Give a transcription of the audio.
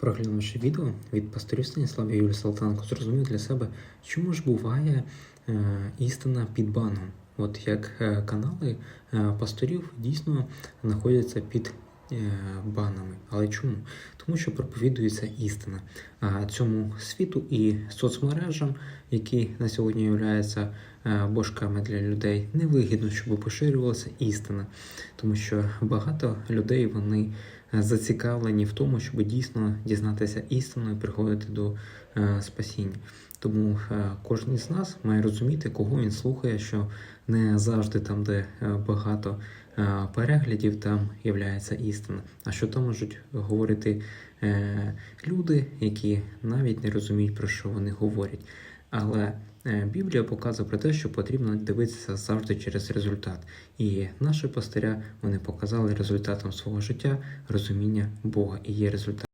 Проглянувши відео від пасторів Станіслава Юлії Салтанко, зрозумів для себе, чому ж буває е, істина під баном. От як е, канали е, пасторів дійсно знаходяться під е, банами. Але чому? Тому що проповідується істина. А цьому світу і соцмережам, які на сьогодні являються е, божками для людей, невигідно, щоб поширювалася істина, тому що багато людей вони е, зацікавлені в тому, щоб дійсно дізнатися істину і приходити до е, спасіння. Тому е, кожен з нас має розуміти, кого він слухає, що не завжди там, де е, багато переглядів, там являється істина. А що там можуть говорити люди, які навіть не розуміють, про що вони говорять. Але е, Біблія показує про те, що потрібно дивитися завжди через результат. І наші пастиря вони показали результатом свого життя розуміння Бога і є результат.